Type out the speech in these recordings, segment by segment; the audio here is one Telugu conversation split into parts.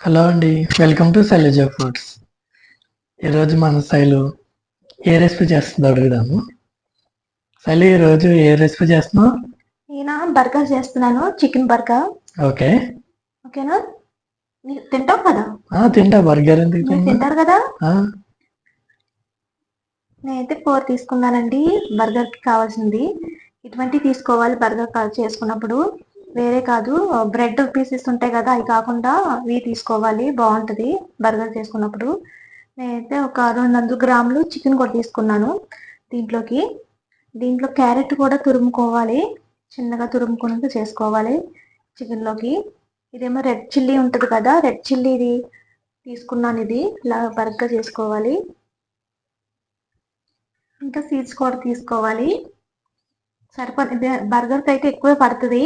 హలో అండి వెల్కమ్ టు శైలజ ఫుడ్స్. ఈరోజు మన శైలు ఏ రెసిపీ చేస్తుందో అడుగుదాము. శైలు ఈరోజు ఏ రెసిపీ చేస్తున్నావు? నేను? బర్గర్ చేస్తున్నాను చికెన్ బర్గర్. ఓకే. ఓకేనా? మీరు తింటావు కదా? ఆ, తింటా బర్గర్ ఎందుకు మీరు తిన్నా తింటారు కదా? ఆ, నేనైతే ఫోర్ తీసుకున్నానండి బర్గర్కి కావాల్సింది. ఇటువంటి తీసుకోవాలి బర్గర్ కాల్ చేసుకున్నప్పుడు. వేరే కాదు బ్రెడ్ పీసెస్ ఉంటాయి కదా అవి కాకుండా ఇవి తీసుకోవాలి బాగుంటుంది బర్గర్ చేసుకున్నప్పుడు. నేనైతే ఒక రెండు వందల గ్రాములు చికెన్ కూడా తీసుకున్నాను దీంట్లోకి. దీంట్లో క్యారెట్ కూడా తురుముకోవాలి చిన్నగా తురుముకున్నట్టు చేసుకోవాలి చికెన్లోకి. ఇదేమో రెడ్ చిల్లీ ఉంటుంది కదా రెడ్ చిల్లీ ఇది తీసుకున్నాను ఇది ఇలా బర్గర్ చేసుకోవాలి. ఇంకా సీడ్స్ కూడా తీసుకోవాలి. సరిపడ బర్గర్కి అయితే ఎక్కువే పడుతుంది.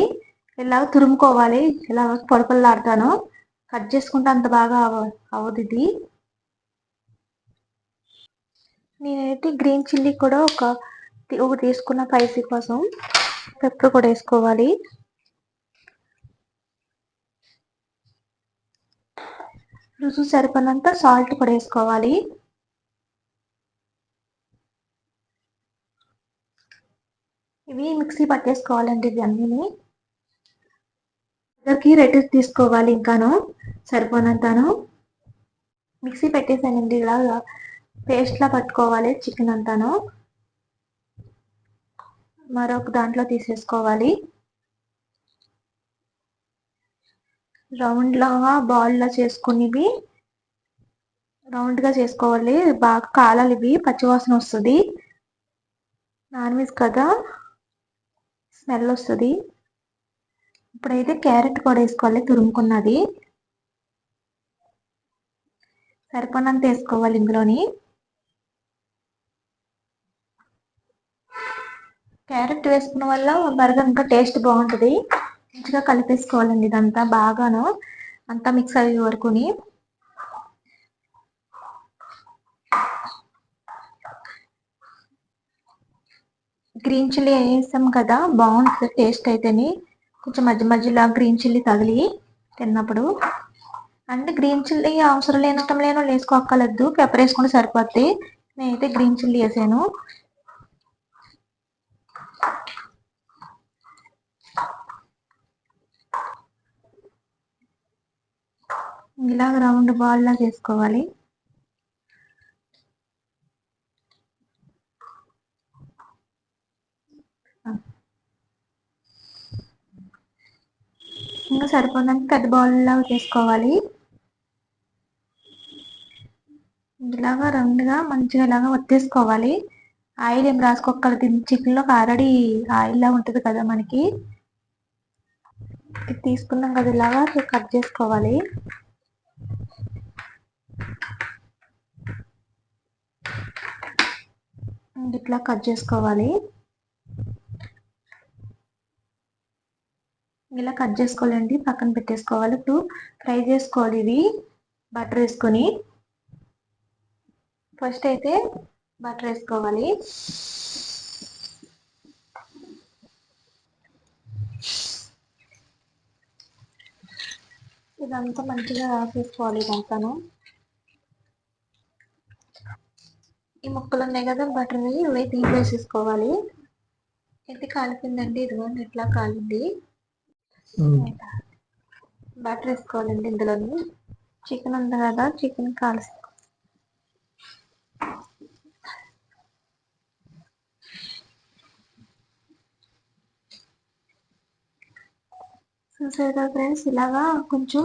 ఇలా తురుముకోవాలి? ఇలా పొడపల్లాడతాను కట్ చేసుకుంటే అంత బాగా అవ- అవ్వదు ఇది. నేనైతే గ్రీన్ చిల్లీ కూడా ఒక ఒకటి తీసుకున్న స్పైసీ కోసం పెప్పర్ కూడా వేసుకోవాలి. రుచి సరిపడినంత సాల్ట్ కూడా వేసుకోవాలి. ఇవి మిక్సీ పట్టేసుకోవాలండి ఇవి అన్నీ ఇద్దరికి రెడ్ తీసుకోవాలి ఇంకాను సరిపోనంతాను. మిక్సీ పెట్టేసానండి ఇలా పేస్ట్లా పట్టుకోవాలి చికెన్ అంతాను. మరొక దాంట్లో తీసేసుకోవాలి. రౌండ్ బాల్లా చేసుకునివి. రౌండ్గా చేసుకోవాలి బాగా కాలాలి ఇవి పచ్చివాసన వస్తుంది. నాన్ వెజ్ కదా స్మెల్ వస్తుంది. ఇప్పుడైతే క్యారెట్ కూడా వేసుకోవాలి తురుముకున్నది. సరిపోనంత వేసుకోవాలి ఇందులోని. క్యారెట్ వేసుకున్న వల్ల బర్గర్ ఇంకా టేస్ట్ బాగుంటుంది. మంచిగా కలిపేసుకోవాలండి ఇదంతా బాగాను. అంతా మిక్స్ అయ్యే వరకుని. గ్రీన్ చిల్లీ వేసాం కదా బాగుంటుంది టేస్ట్ అయితేని. కొంచెం మధ్య మధ్యలో గ్రీన్ చిల్లీ తగిలి తిన్నప్పుడు. అంటే గ్రీన్ చిల్లీ అవసరం లేని ఇష్టం లేని వాళ్ళు వేసుకోక్కర్లేదు. పెప్పర్ వేసుకుంటే సరిపోద్ది. నేనైతే గ్రీన్ చిల్లీ వేసాను. ఇలాగ రౌండ్ బాల్ లాగా వేసుకోవాలి. ఇంకా సరిపోయినంత పెద్ద బౌల్ లాగా చేసుకోవాలి. ఇలాగా రౌండ్గా మంచిగా ఇలాగా ఒత్తేసుకోవాలి. ఆయిల్ ఏం రాసుకోగలదు చికెన్లో ఆల్రెడీ ఆయిల్లా ఉంటుంది కదా మనకి. ఇది తీసుకున్నాం కదా ఇలాగా కట్ చేసుకోవాలి. ఇట్లా కట్ చేసుకోవాలి. ఇలా కట్ చేసుకోవాలండి. పక్కన పెట్టేసుకోవాలి. ఇప్పుడు ఫ్రై చేసుకోవాలి ఇవి బటర్ వేసుకొని. ఫస్ట్ అయితే బటర్ వేసుకోవాలి. ఇదంతా మంచిగా రాసేసుకోవాలి ఇదంతాను. ఈ ముక్కలు ఉన్నాయి కదా బటర్ని ఇవి తీసి వేసేసుకోవాలి అయితే కాలిపోయిందండి? ఇదిగోండి ఇట్లా కాలింది. బటర్ వేసుకోవాలండి ఇందులోని. చికెన్ ఉంది కదా చికెన్ కాల్సి చూసారు కదా ఫ్రెండ్స్ ఇలాగా కొంచెం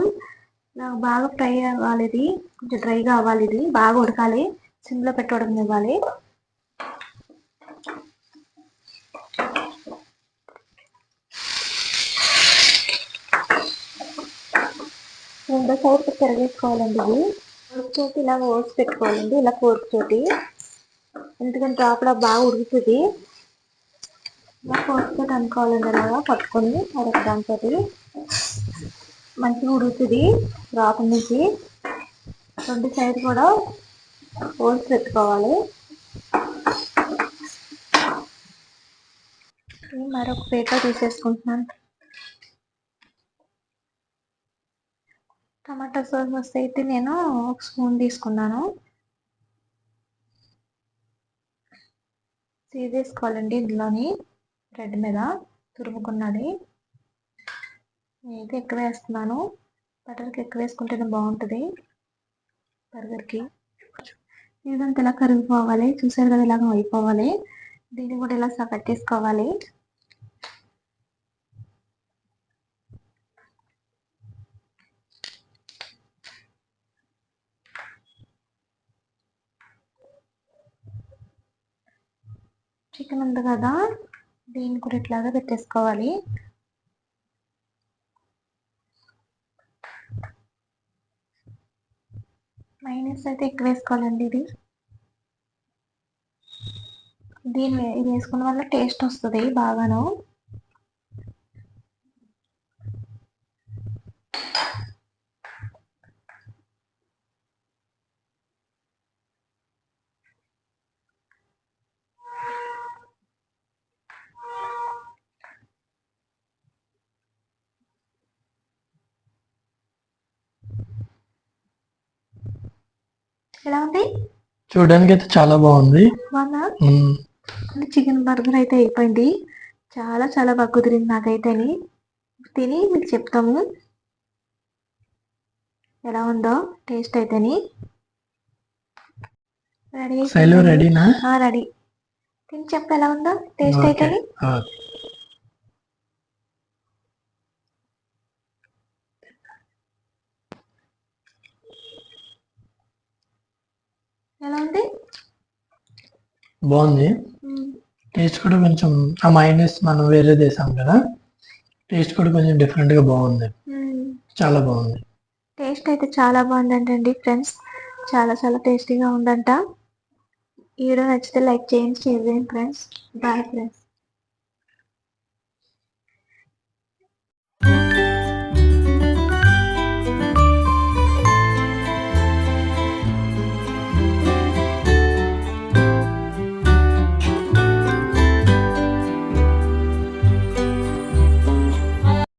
నాకు బాగా ఫ్రై అవ్వాలి ఇది. కొంచెం డ్రైగా అవ్వాలి ఇది. బాగా ఉడకాలి. సిమ్లో పెట్టడం ఇవ్వాలి. రెండో సైడ్ తిరగేసుకోవాలండి ఇది. ఫోర్క్ తోటి ఇలా ఓసి పెట్టుకోవాలండి ఇలా ఫోర్క్ తోటి. ఎందుకంటే లోపల బాగా ఉడుకుతుంది. ఇలా ఫోర్క్ తోటి అనుకోవాలండి అలాగా పట్టుకొని మరొక దానితోటి మంచిగా ఉడుకుతుంది లోపల నుంచి. రెండు సైడ్ కూడా ఓసి పెట్టుకోవాలి. మరొక ప్లేట్లో తీసేసుకుంటున్నాను. టమాటా సాస్ అయితే నేను ఒక స్పూన్ తీసుకున్నాను. తీసేసుకోవాలండి ఇందులోని. బ్రెడ్ మీద తురుముకున్నది. నేనైతే ఎక్కువ వేస్తున్నాను. బటర్కి ఎక్కువ వేసుకుంటేనే బాగుంటుంది. బర్గర్కి ఇదంతా ఇలా కరిగిపోవాలి? చూసారు కదా ఇలాగ అయిపోవాలి. దీన్ని కూడా ఇలా సగట్టేసుకోవాలి చికెన్ ఉంది కదా దీన్ని కూడా ఇట్లాగా పెట్టేసుకోవాలి. మైనస్ అయితే ఎక్కువ వేసుకోవాలండి ఇది. దీన్ని ఇది వేసుకున్న వల్ల టేస్ట్ వస్తుంది బాగాను. ఎలా ఉంది? చూడడానికి అయితే చాలా బాగుంది. చికెన్ బర్గర్ అయితే అయిపోయింది. చాలా చాలా బాగా కుదిరింది నాకైతేని తిని మీకు చెప్తాము. ఎలా ఉందో టేస్ట్ అయితేని రెడీ రెడీనా రెడీ తిని చెప్పు ఎలా ఉందో టేస్ట్ ఓకే. అయితేని ఓకే. ఎలా ఉంది బాగుంది. టేస్ట్ కూడా కొంచెం ఆ మైనస్ మనం వేరే చేసాం కదా టేస్ట్ కూడా కొంచెం different గా బాగుంది. మ్మ్. చాలా బాగుంది. టేస్ట్ అయితే చాలా బాగుందంటండి ఫ్రెండ్స్ చాలా చాలా టేస్టీగా ఉందంట. వీడియో నచ్చితే లైక్ చేయండి షేర్ చేయండి ఫ్రెండ్స్ బాయ్ ఫ్రెండ్స్